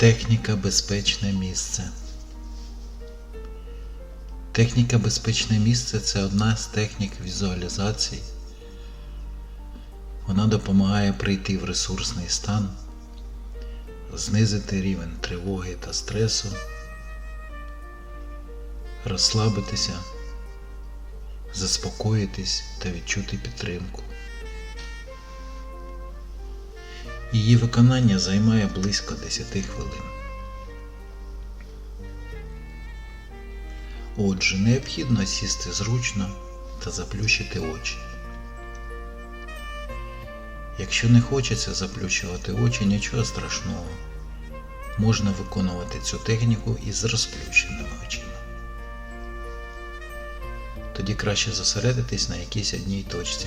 Техніка безпечне місце. Техніка безпечне місце це одна з технік візуалізації. Вона допомагає прийти в ресурсний стан, знизити рівень тривоги та стресу, розслабитися, заспокоїтись та відчути підтримку. Її виконання займає близько 10 хвилин. Отже, необхідно сісти зручно та заплющити очі. Якщо не хочеться заплющувати очі, нічого страшного. Можна виконувати цю техніку із розплющеними очима. Тоді краще зосередитись на якійсь одній точці.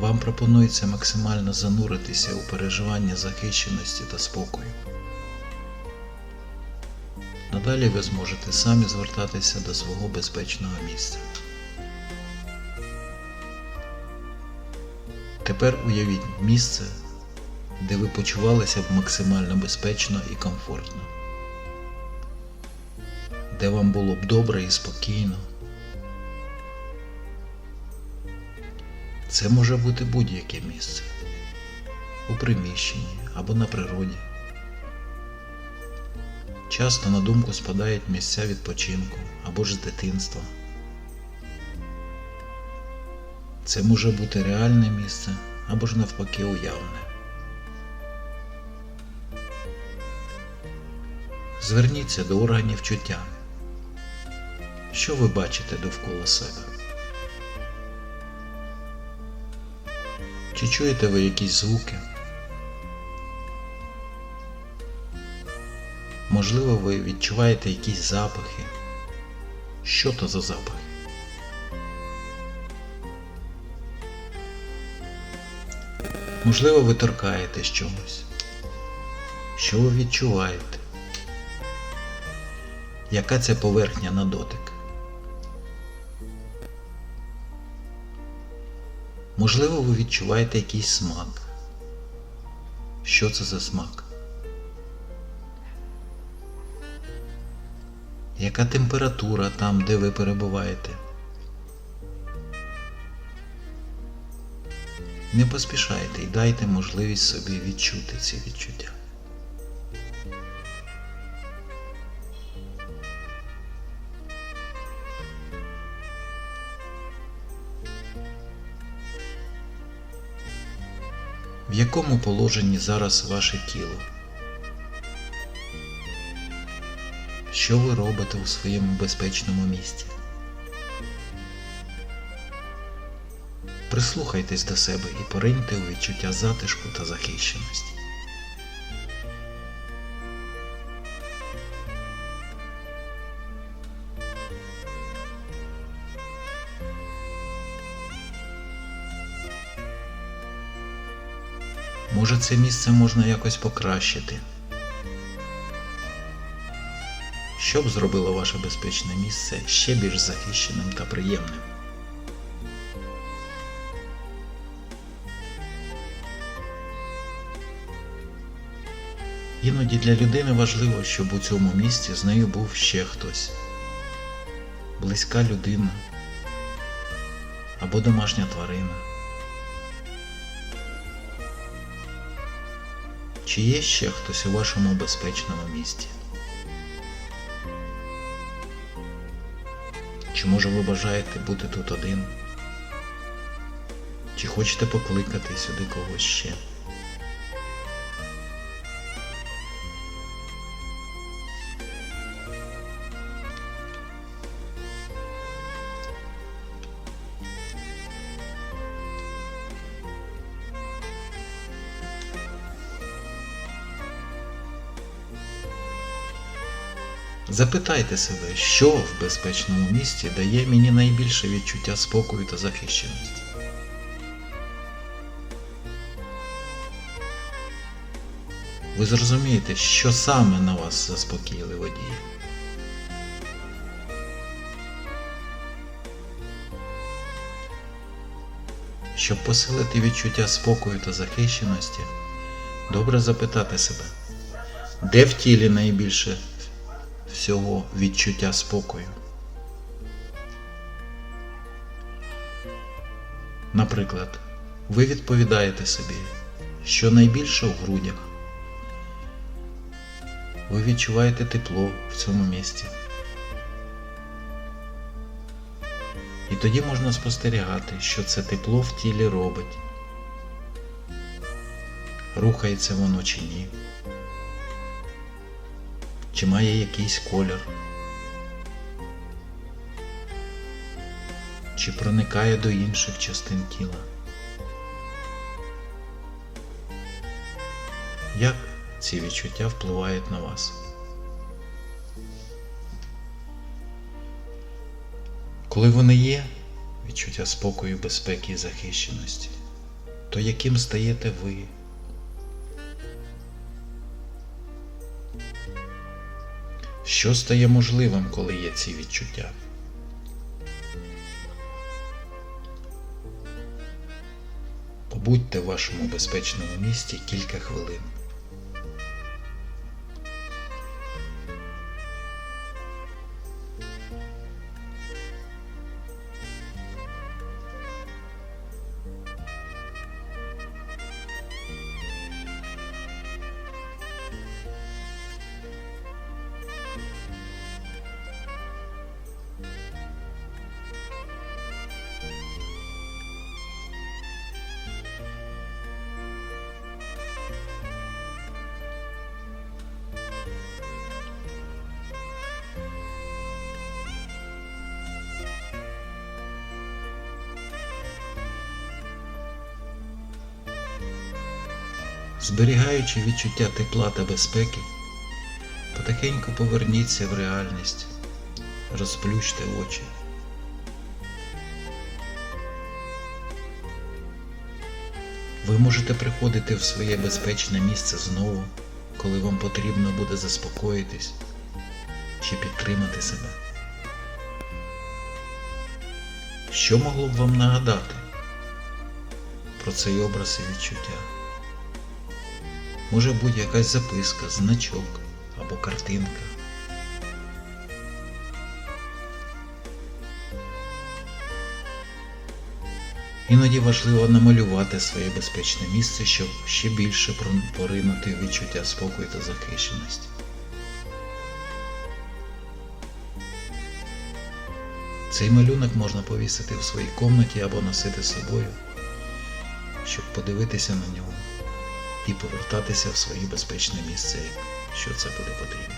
Вам пропонується максимально зануритися у переживання захищеності та спокою. Надалі ви зможете самі звертатися до свого безпечного місця. Тепер уявіть місце, де ви почувалися б максимально безпечно і комфортно, де вам було б добре і спокійно. Це може бути будь-яке місце у приміщенні або на природі. Часто на думку спадають місця відпочинку або ж з дитинства. Це може бути реальне місце або ж навпаки уявне. Зверніться до органів чуття. Що ви бачите довкола себе? Чи чуєте ви якісь звуки? Можливо, ви відчуваєте якісь запахи. Що то за запахи? Можливо, ви торкаєтесь чомусь. Що ви відчуваєте? Яка це поверхня на дотик? Можливо, ви відчуваєте якийсь смак. Що це за смак? Яка температура там, де ви перебуваєте? Не поспішайте і дайте можливість собі відчути ці відчуття. В якому положенні зараз ваше тіло? Що ви робите у своєму безпечному місці? Прислухайтесь до себе і пориньте у відчуття затишку та захищеності. Може це місце можна якось покращити? Що б зробило ваше безпечне місце ще більш захищеним та приємним? Іноді для людини важливо, щоб у цьому місці з нею був ще хтось, близька людина або домашня тварина. Чи є ще хтось у вашому безпечному місті? Чи може ви бажаєте бути тут один? Чи хочете покликати сюди когось ще? Запитайте себе, що в безпечному місті дає мені найбільше відчуття спокою та захищеності. Ви зрозумієте, що саме на вас заспокійливо діє. Щоб посилити відчуття спокою та захищеності, добре запитати себе, де в тілі найбільше всього відчуття спокою? Наприклад, ви відповідаєте собі, що найбільше в грудях. Ви відчуваєте тепло в цьому місці. І тоді можна спостерігати, що це тепло в тілі робить. Рухається воно чи ні, чи має якийсь колір, чи проникає до інших частин тіла. Як ці відчуття впливають на вас? Коли вони є, відчуття спокою, безпеки і захищеності, то яким стаєте ви? Що стає можливим, коли є ці відчуття? Побудьте в вашому безпечному місті кілька хвилин. Зберігаючи відчуття тепла та безпеки, потихеньку поверніться в реальність, розплющте очі. Ви можете приходити в своє безпечне місце знову, коли вам потрібно буде заспокоїтись чи підтримати себе. Що могло б вам нагадати про цей образ і відчуття? Може бути якась записка, значок або картинка. Іноді важливо намалювати своє безпечне місце, щоб ще більше поринути відчуття спокою та захищеності. Цей малюнок можна повісити в своїй комнаті або носити з собою, щоб подивитися на нього і повертатися в своє безпечне місце, якщо це буде потрібно.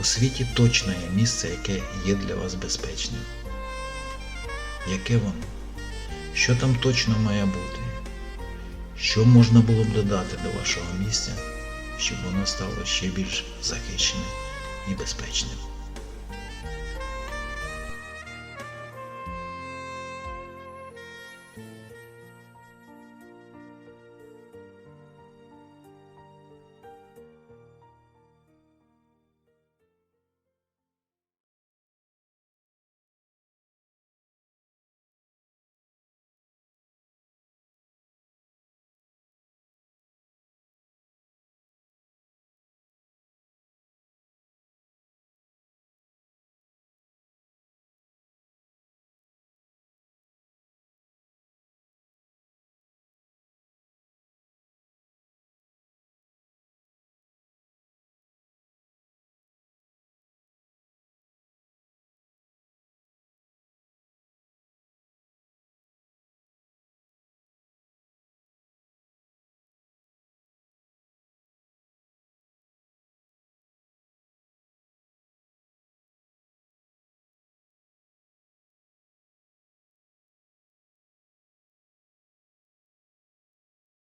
У світі точно є місце, яке є для вас безпечним. Яке воно? Що там точно має бути? Що можна було б додати до вашого місця, щоб воно стало ще більш захищеним і безпечним?